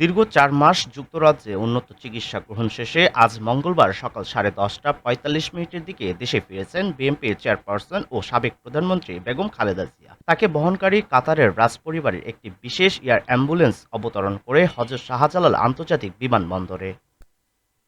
দীর্ঘ চার মাস যুক্তরাজ্যে উন্নত চিকিৎসা গ্রহণ শেষে আজ মঙ্গলবার সকাল সাড়ে দশটা পঁয়তাল্লিশ মিনিটের দিকে দেশে ফিরেছেন বিএনপির চেয়ারপারসন ও সাবেক প্রধানমন্ত্রী বেগম খালেদা জিয়া। তাকে বহনকারী কাতারের রাজপরিবারের একটি বিশেষ এয়ার অ্যাম্বুলেন্স অবতরণ করে হজর শাহজালাল আন্তর্জাতিক বিমানবন্দরে।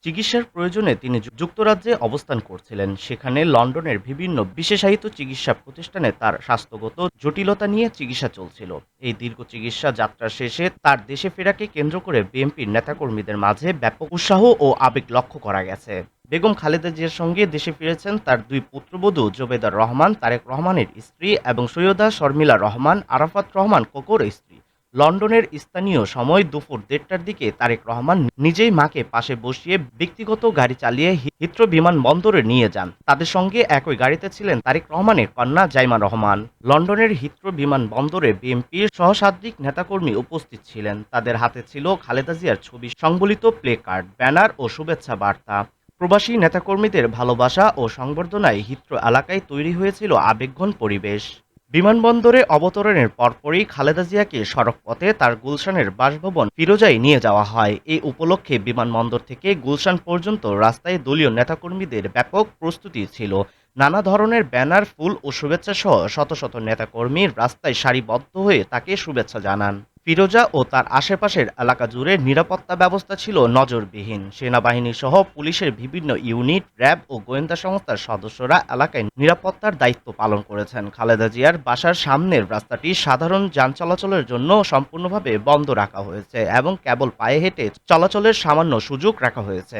চিকিৎসার প্রয়োজনে তিনি যুক্তরাজ্যে অবস্থান করছিলেন। সেখানে লন্ডনের বিভিন্ন বিশেষায়িত চিকিৎসা প্রতিষ্ঠানে তার স্বাস্থ্যগত জটিলতা নিয়ে চিকিৎসা চলছিল। এই দীর্ঘ চিকিৎসা যাত্রা শেষে তার দেশে ফেরাকে কেন্দ্র করে বিএনপির নেতাকর্মীদের মাঝে ব্যাপক উৎসাহ ও আবেগ লক্ষ্য করা গেছে। বেগম খালেদা জিয়ার সঙ্গে দেশে ফিরেছেন তার দুই পুত্রবধূ জোবেদার রহমান, তারেক রহমানের স্ত্রী এবং সৈয়দা শর্মিলা রহমান, আরাফাত রহমান কোকোর স্ত্রী। লন্ডনের স্থানীয় সময় দুপুর দেড়টার দিকে তারেক রহমান নিজেই মাকে পাশে বসিয়ে ব্যক্তিগত গাড়ি চালিয়ে হি- হিথ্রো বিমানবন্দরে নিয়ে যান। তাদের সঙ্গে একই গাড়িতে ছিলেন তারেক রহমানের কন্যা জাইমা রহমান। লন্ডনের হিথ্রো বিমানবন্দরে বিএনপির সহসাদ্রিক নেতাকর্মী উপস্থিত ছিলেন। তাদের হাতে ছিল খালেদা জিয়ার ছবি, সংবলিত প্লে কার্ড, ব্যানার ও শুভেচ্ছা বার্তা। প্রবাসী নেতাকর্মীদের ভালোবাসা ও সংবর্ধনায় হিত্র এলাকায় তৈরি হয়েছিল আবেগঘন পরিবেশ। বিমানবন্দরে অবতরণের পরপরই খালেদা জিয়াকে সড়কপথে তার গুলশানের বাসভবন ফিরোজায় নিয়ে যাওয়া হয়। এই উপলক্ষে বিমানবন্দর থেকে গুলশান পর্যন্ত রাস্তায় দলীয় নেতাকর্মীদের ব্যাপক প্রস্তুতি ছিল। নানা ধরনের ব্যানার, ফুল ও শুভেচ্ছা সহ শত শত নেতাকর্মী রাস্তায় সারিবদ্ধ হয়ে তাকে শুভেচ্ছা জানান। ফিরোজা ও তার আশেপাশের এলাকা জুড়ে নিরাপত্তা ব্যবস্থা ছিল নজরবিহীন। সেনাবাহিনী সহ পুলিশের বিভিন্ন ইউনিট, র্যাব ও গোয়েন্দা সংস্থার সদস্যরা এলাকায় নিরাপত্তার দায়িত্ব পালন করেছেন। খালেদা জিয়ার বাসার সামনের রাস্তাটি সাধারণ যান চলাচলের জন্য সম্পূর্ণভাবে বন্ধ রাখা হয়েছে এবং কেবল পায়ে হেঁটে চলাচলের সামান্য সুযোগ রাখা হয়েছে।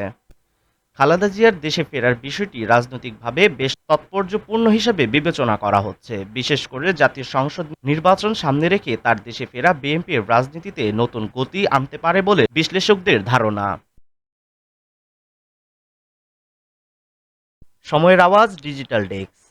খালেদা জিয়ার দেশে ফেরার বিষয়টি রাজনৈতিকভাবে বেশ তাৎপর্যপূর্ণ হিসেবে বিবেচনা করা হচ্ছে। বিশেষ করে জাতীয় সংসদ নির্বাচন সামনে রেখে তার দেশে ফেরা বিএনপির রাজনীতিতে নতুন গতি আনতে পারে বলে বিশ্লেষকদের ধারণা। সময়ের আওয়াজ ডিজিটাল ডেস্ক